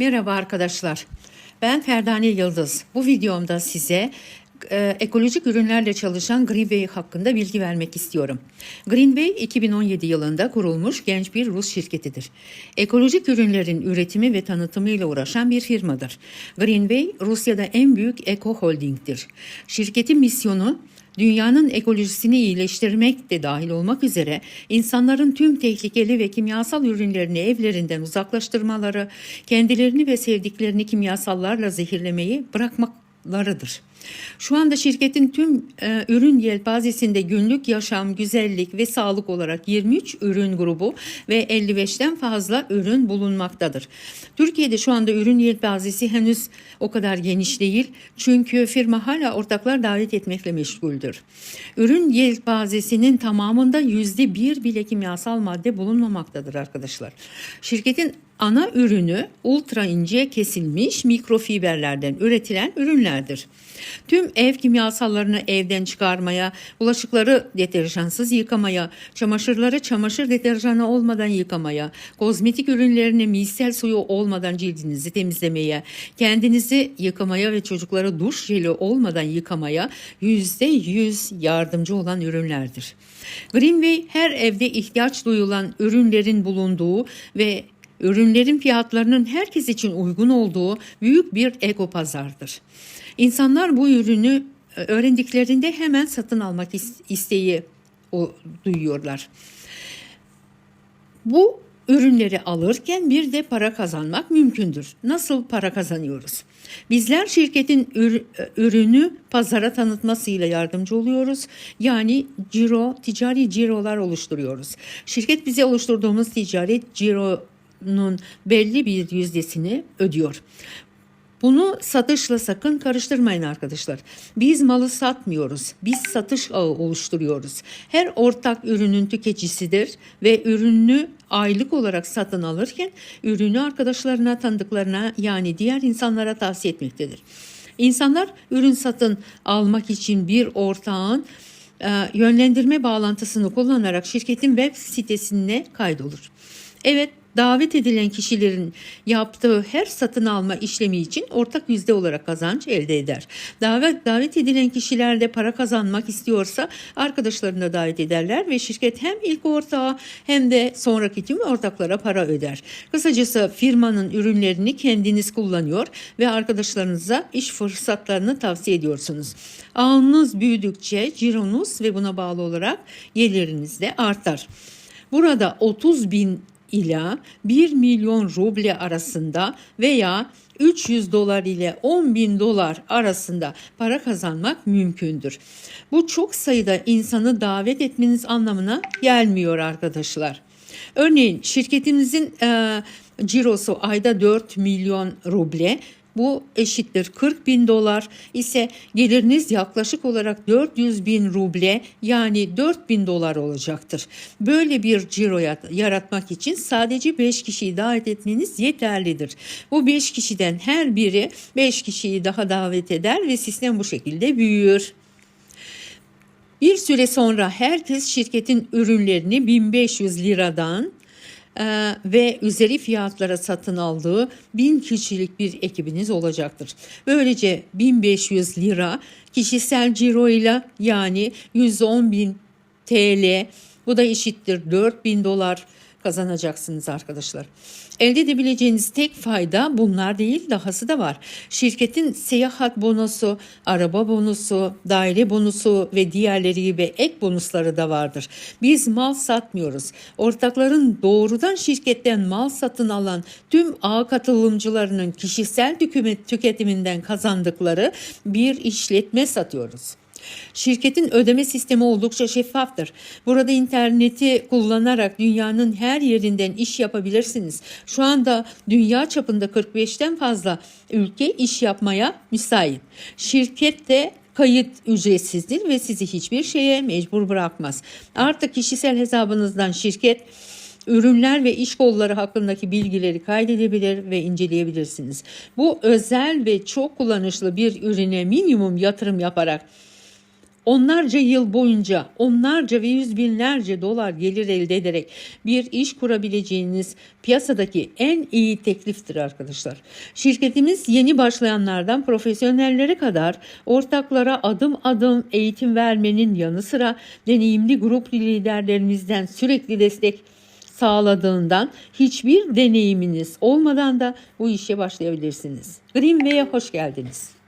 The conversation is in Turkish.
Merhaba arkadaşlar. Ben Ferdane Yıldız. Bu videomda size e, ekolojik ürünlerle çalışan Greenway hakkında bilgi vermek istiyorum. Greenway 2017 yılında kurulmuş genç bir Rus şirketidir. Ekolojik ürünlerin üretimi ve tanıtımıyla uğraşan bir firmadır. Greenway Rusya'da en büyük eko holdingdir. Şirketin misyonu dünyanın ekolojisini iyileştirmek de dahil olmak üzere insanların tüm tehlikeli ve kimyasal ürünlerini evlerinden uzaklaştırmaları, kendilerini ve sevdiklerini kimyasallarla zehirlemeyi bırakmalarıdır. Şu anda şirketin tüm e, ürün yelpazesinde günlük yaşam, güzellik ve sağlık olarak 23 ürün grubu ve 55'ten fazla ürün bulunmaktadır. Türkiye'de şu anda ürün yelpazesi henüz o kadar geniş değil. Çünkü firma hala ortaklar davet etmekle meşguldür. Ürün yelpazesinin tamamında yüzde bir bile kimyasal madde bulunmamaktadır arkadaşlar. Şirketin ana ürünü ultra ince kesilmiş mikrofiberlerden üretilen ürünlerdir. Tüm ev kimyasallarını evden çıkarmaya, bulaşıkları deterjansız yıkamaya, çamaşırları çamaşır deterjanı olmadan yıkamaya, kozmetik ürünlerini misel suyu olmadan cildinizi temizlemeye, kendinizi yıkamaya ve çocuklara duş jeli olmadan yıkamaya yüzde yüz yardımcı olan ürünlerdir. Greenway her evde ihtiyaç duyulan ürünlerin bulunduğu ve ürünlerin fiyatlarının herkes için uygun olduğu büyük bir eko pazardır. İnsanlar bu ürünü e, öğrendiklerinde hemen satın almak isteği o, duyuyorlar. Bu ürünleri alırken bir de para kazanmak mümkündür. Nasıl para kazanıyoruz? Bizler şirketin ür, ürünü pazara tanıtmasıyla yardımcı oluyoruz. Yani ciro, ticari cirolar oluşturuyoruz. Şirket bize oluşturduğumuz ticaret cironun belli bir yüzdesini ödüyor. Bunu satışla sakın karıştırmayın arkadaşlar. Biz malı satmıyoruz. Biz satış ağı oluşturuyoruz. Her ortak ürünün tüketicisidir ve ürünü aylık olarak satın alırken ürünü arkadaşlarına, tanıdıklarına yani diğer insanlara tavsiye etmektedir. İnsanlar ürün satın almak için bir ortağın e, yönlendirme bağlantısını kullanarak şirketin web sitesine kaydolur. Evet davet edilen kişilerin yaptığı her satın alma işlemi için ortak yüzde olarak kazanç elde eder. Davet davet edilen kişiler de para kazanmak istiyorsa arkadaşlarını davet ederler ve şirket hem ilk ortağa hem de sonraki tüm ortaklara para öder. Kısacası firmanın ürünlerini kendiniz kullanıyor ve arkadaşlarınıza iş fırsatlarını tavsiye ediyorsunuz. Ağınız büyüdükçe cironuz ve buna bağlı olarak geliriniz de artar. Burada 30 bin ila 1 milyon ruble arasında veya 300 dolar ile 10 bin dolar arasında para kazanmak mümkündür. Bu çok sayıda insanı davet etmeniz anlamına gelmiyor arkadaşlar. Örneğin şirketimizin e, cirosu ayda 4 milyon ruble bu eşittir 40 bin dolar ise geliriniz yaklaşık olarak 400 bin ruble yani 4 bin dolar olacaktır. Böyle bir ciro yaratmak için sadece 5 kişiyi davet etmeniz yeterlidir. Bu 5 kişiden her biri 5 kişiyi daha davet eder ve sistem bu şekilde büyür. Bir süre sonra herkes şirketin ürünlerini 1500 liradan ee, ve üzeri fiyatlara satın aldığı bin kişilik bir ekibiniz olacaktır. Böylece 1500 lira kişisel ciro ile yani 110 bin TL bu da eşittir 4000 dolar kazanacaksınız arkadaşlar. Elde edebileceğiniz tek fayda bunlar değil dahası da var. Şirketin seyahat bonusu, araba bonusu, daire bonusu ve diğerleri gibi ek bonusları da vardır. Biz mal satmıyoruz. Ortakların doğrudan şirketten mal satın alan tüm ağ katılımcılarının kişisel tüketiminden kazandıkları bir işletme satıyoruz. Şirketin ödeme sistemi oldukça şeffaftır. Burada interneti kullanarak dünyanın her yerinden iş yapabilirsiniz. Şu anda dünya çapında 45'ten fazla ülke iş yapmaya müsait. Şirkette kayıt ücretsizdir ve sizi hiçbir şeye mecbur bırakmaz. Artık kişisel hesabınızdan şirket ürünler ve iş kolları hakkındaki bilgileri kaydedebilir ve inceleyebilirsiniz. Bu özel ve çok kullanışlı bir ürüne minimum yatırım yaparak onlarca yıl boyunca onlarca ve yüz binlerce dolar gelir elde ederek bir iş kurabileceğiniz piyasadaki en iyi tekliftir arkadaşlar. Şirketimiz yeni başlayanlardan profesyonellere kadar ortaklara adım adım eğitim vermenin yanı sıra deneyimli grup liderlerimizden sürekli destek sağladığından hiçbir deneyiminiz olmadan da bu işe başlayabilirsiniz. Greenway'e hoş geldiniz.